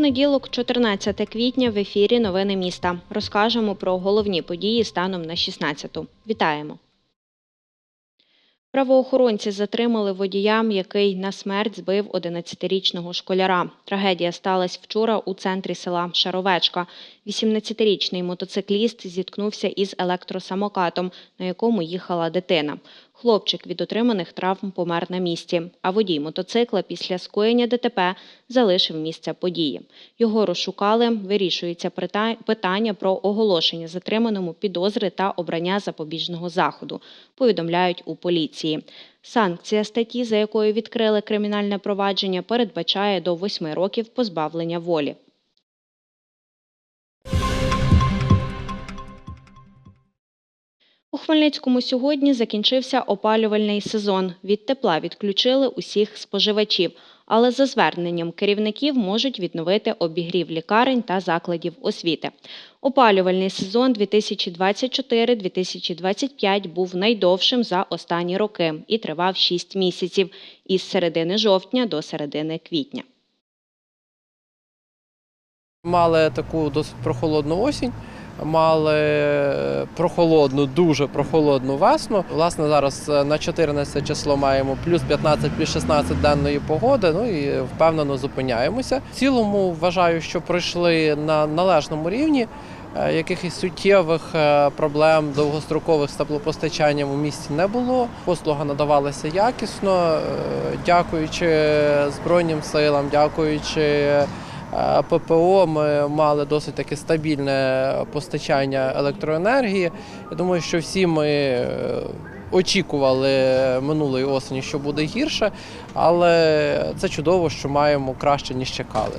Понеділок, 14 квітня, в ефірі Новини міста. Розкажемо про головні події станом на 16-ту. Вітаємо. Правоохоронці затримали водія, який на смерть збив 11-річного школяра. Трагедія сталася вчора у центрі села Шаровечка. 18-річний мотоцикліст зіткнувся із електросамокатом, на якому їхала дитина. Хлопчик від отриманих травм помер на місці, а водій мотоцикла після скоєння ДТП залишив місце події. Його розшукали. Вирішується питання про оголошення затриманому підозри та обрання запобіжного заходу. Повідомляють у поліції. Санкція статті, за якою відкрили кримінальне провадження, передбачає до 8 років позбавлення волі. Хмельницькому сьогодні закінчився опалювальний сезон. Від тепла відключили усіх споживачів, але за зверненням керівників можуть відновити обігрів лікарень та закладів освіти. Опалювальний сезон 2024-2025 був найдовшим за останні роки і тривав 6 місяців із середини жовтня до середини квітня. Мали таку досить прохолодну осінь, мали прохолодну, дуже прохолодну весну. Власне, зараз е, на 14 число маємо плюс 15, плюс 16 денної погоди. Ну і впевнено зупиняємося. В цілому вважаю, що пройшли на належному рівні. Е, Якихось суттєвих е, проблем довгострокових з теплопостачанням у місті не було. Послуга надавалася якісно, дякуючи Збройним силам, дякуючи ППО ми мали досить таке стабільне постачання електроенергії. Я думаю, що всі ми е, очікували минулої осені, що буде гірше, але це чудово, що маємо краще, ніж чекали.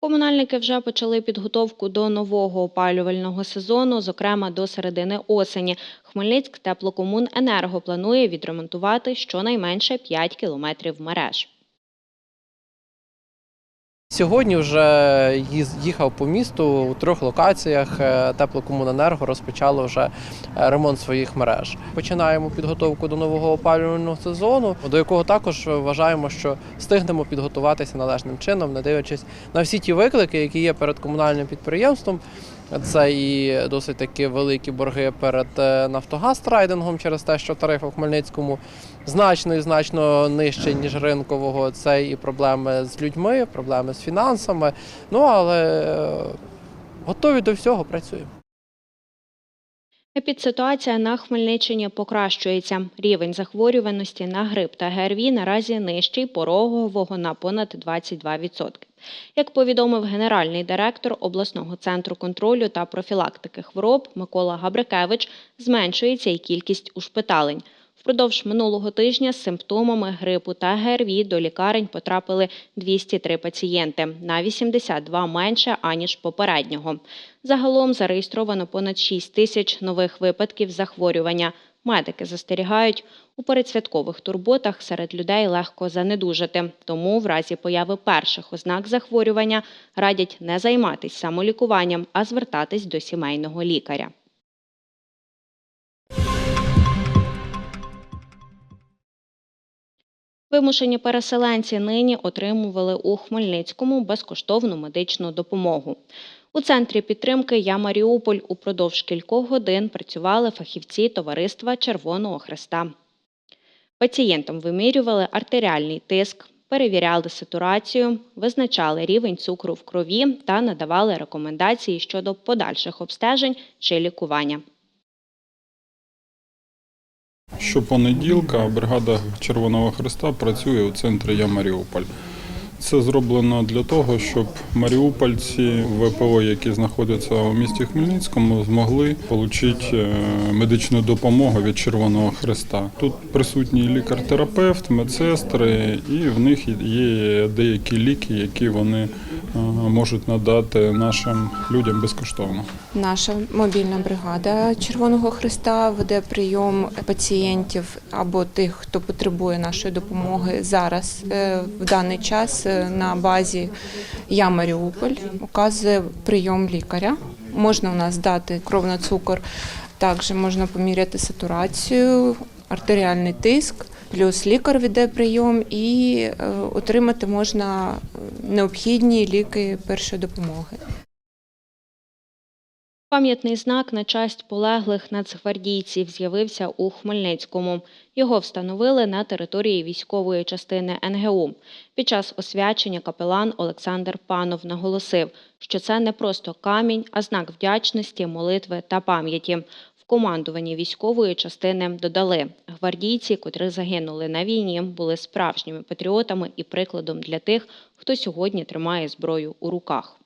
Комунальники вже почали підготовку до нового опалювального сезону, зокрема до середини осені. Хмельницьк теплокомуненерго планує відремонтувати щонайменше 5 кілометрів мереж. Сьогодні вже їхав по місту у трьох локаціях. е, Теплокомуненерго розпочало вже е, ремонт своїх мереж. Починаємо підготовку до нового опалювального сезону, до якого також вважаємо, що встигнемо підготуватися належним чином, не дивлячись на всі ті виклики, які є перед комунальним підприємством. Це і досить такі великі борги перед е, Нафтогаз-трейдингом через те, що тарифи в Хмельницькому значно і значно нижче, ніж ринкового. Це і проблеми з людьми, проблеми з фінансами. Ну але е, готові до всього працюємо. Епідситуація на Хмельниччині покращується. Рівень захворюваності на грип та ГРВІ наразі нижчий порогового на понад 22%. Як повідомив генеральний директор обласного центру контролю та профілактики хвороб Микола Габрикевич, зменшується і кількість ушпиталень. Впродовж минулого тижня з симптомами грипу та ГРВІ до лікарень потрапили 203 пацієнти, на 82 менше, аніж попереднього. Загалом зареєстровано понад 6 тисяч нових випадків захворювання. Медики застерігають, у передсвяткових турботах серед людей легко занедужати. Тому в разі появи перших ознак захворювання радять не займатися самолікуванням, а звертатись до сімейного лікаря. Вимушені переселенці нині отримували у Хмельницькому безкоштовну медичну допомогу. У центрі підтримки Я Маріуполь упродовж кількох годин працювали фахівці товариства Червоного Хреста. Пацієнтам вимірювали артеріальний тиск, перевіряли сатурацію, визначали рівень цукру в крові та надавали рекомендації щодо подальших обстежень чи лікування. Щопонеділка бригада Червоного Христа працює у центрі Я Маріуполь. Це зроблено для того, щоб маріупольці ВПО, які знаходяться у місті Хмельницькому, змогли отримати медичну допомогу від Червоного Христа. Тут присутній лікар-терапевт, медсестри, і в них є деякі ліки, які вони е, можуть надати нашим людям безкоштовно. Наша мобільна бригада Червоного Христа веде прийом пацієнтів або тих, хто потребує нашої допомоги зараз е, в даний час е, на базі Я Маріуполь. Указує прийом лікаря. Можна у нас дати кров на цукор, також можна поміряти сатурацію, артеріальний тиск. Плюс лікар веде прийом і е, отримати можна необхідні ліки першої допомоги. Пам'ятний знак на честь полеглих нацгвардійців з'явився у Хмельницькому. Його встановили на території військової частини НГУ. Під час освячення капелан Олександр Панов наголосив, що це не просто камінь, а знак вдячності, молитви та пам'яті. В командуванні військової частини додали, гвардійці, котрі загинули на війні, були справжніми патріотами і прикладом для тих, хто сьогодні тримає зброю у руках.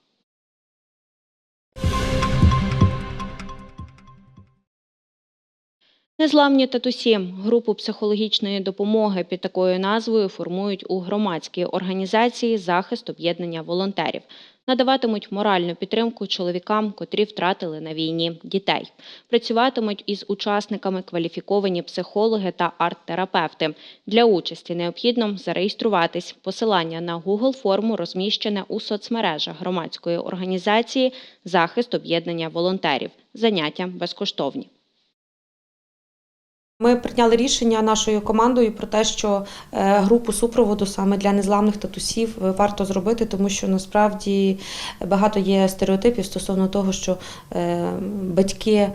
Незламні татусі групу психологічної допомоги під такою назвою формують у громадській організації захист об'єднання волонтерів. Надаватимуть моральну підтримку чоловікам, котрі втратили на війні дітей. Працюватимуть із учасниками кваліфіковані психологи та арт-терапевти. Для участі необхідно зареєструватись. Посилання на Google форму розміщене у соцмережах громадської організації Захист об'єднання волонтерів. Заняття безкоштовні. Ми прийняли рішення нашою командою про те, що е, групу супроводу саме для незламних татусів е, варто зробити, тому що насправді багато є стереотипів стосовно того, що е, батьки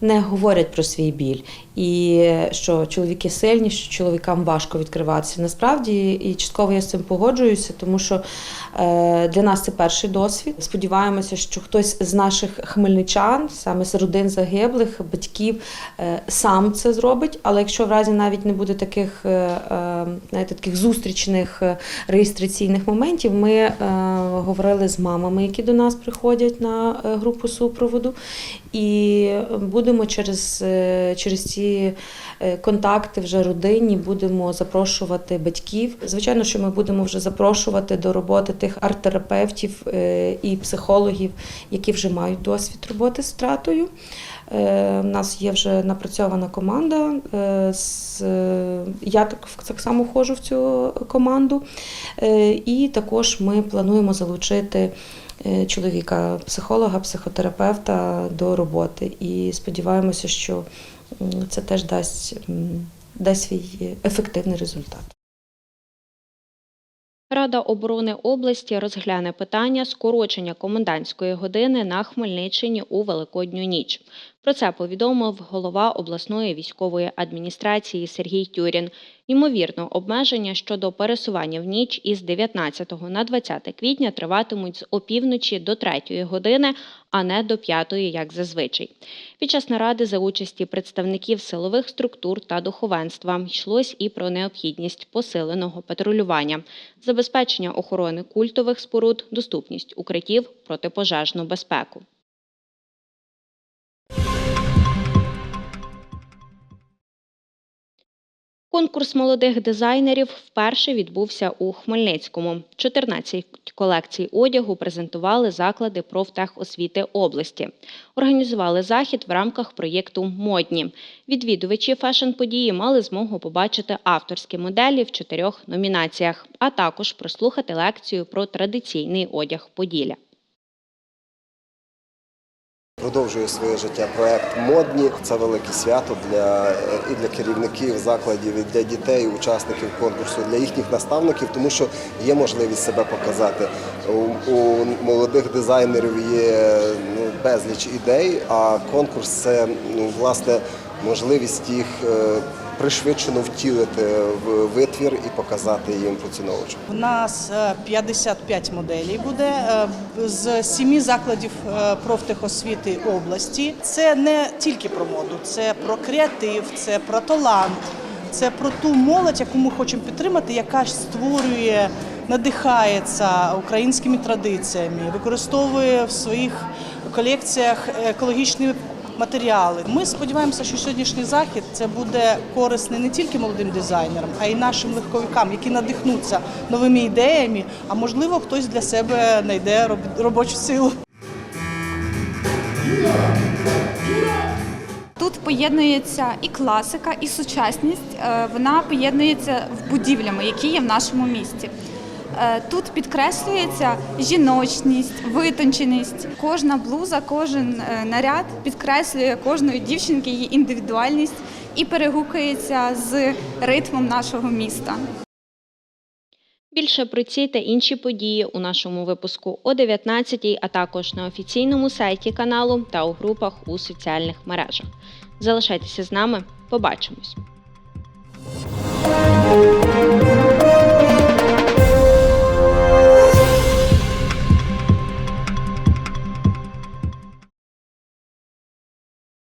не говорять про свій біль, і що чоловіки сильні, що чоловікам важко відкриватися. Насправді, і частково я з цим погоджуюся, тому що е, для нас це перший досвід. Сподіваємося, що хтось з наших хмельничан, саме з родин загиблих, батьків, е, сам це зробить. Але якщо в разі навіть не буде таких, е, знаєте, таких зустрічних реєстраційних моментів, ми говорили з мамами, які до нас приходять на групу супроводу, і будемо через, е, через ці е, контакти вже родинні, будемо запрошувати батьків. Звичайно, що ми будемо вже запрошувати до роботи тих арт-терапевтів е, і психологів, які вже мають досвід роботи з втратою. У нас є вже напрацьована команда. Я так, само входжу в цю команду. І також ми плануємо залучити чоловіка, психолога, психотерапевта до роботи. І сподіваємося, що це теж дасть, дасть свій ефективний результат. Рада оборони області розгляне питання скорочення комендантської години на Хмельниччині у Великодню ніч. Про це повідомив голова обласної військової адміністрації Сергій Тюрін. Ймовірно, обмеження щодо пересування в ніч із 19 на 20 квітня триватимуть з опівночі до 3 години, а не до 5, як зазвичай. Під час наради за участі представників силових структур та духовенства йшлось і про необхідність посиленого патрулювання, забезпечення охорони культових споруд, доступність укриттів, протипожежну безпеку. Конкурс молодих дизайнерів вперше відбувся у Хмельницькому. 14 колекцій одягу презентували заклади профтехосвіти області. Організували захід в рамках проєкту Модні. Відвідувачі фешн-події мали змогу побачити авторські моделі в чотирьох номінаціях, а також прослухати лекцію про традиційний одяг Поділля. Продовжує своє життя проект модні. Це велике свято для і для керівників закладів, і для дітей, учасників конкурсу, для їхніх наставників, тому що є можливість себе показати. У, у молодих дизайнерів є ну, безліч ідей, а конкурс це ну, власне можливість їх е, пришвидшено втілити в витвір і показати їм поціновувачам. У нас е, 55 моделей буде е, з сіми закладів е, профтехосвіти області. Це не тільки про моду, це про креатив, це про талант, це про ту молодь, яку ми хочемо підтримати, яка створює, надихається українськими традиціями, використовує в своїх колекціях екологічні матеріали. Ми сподіваємося, що сьогоднішній захід це буде корисний не тільки молодим дизайнерам, а й нашим легковикам, які надихнуться новими ідеями. А можливо, хтось для себе знайде робочу силу. Тут поєднується і класика, і сучасність. Е, Вона поєднується в будівлями, які є в нашому місті. Е, Тут підкреслюється жіночність, витонченість. Кожна блуза, кожен е, наряд підкреслює кожної дівчинки її індивідуальність і перегукується з ритмом нашого міста. Більше про ці та інші події у нашому випуску о 19 а також на офіційному сайті каналу та у групах у соціальних мережах. Залишайтеся з нами, побачимось!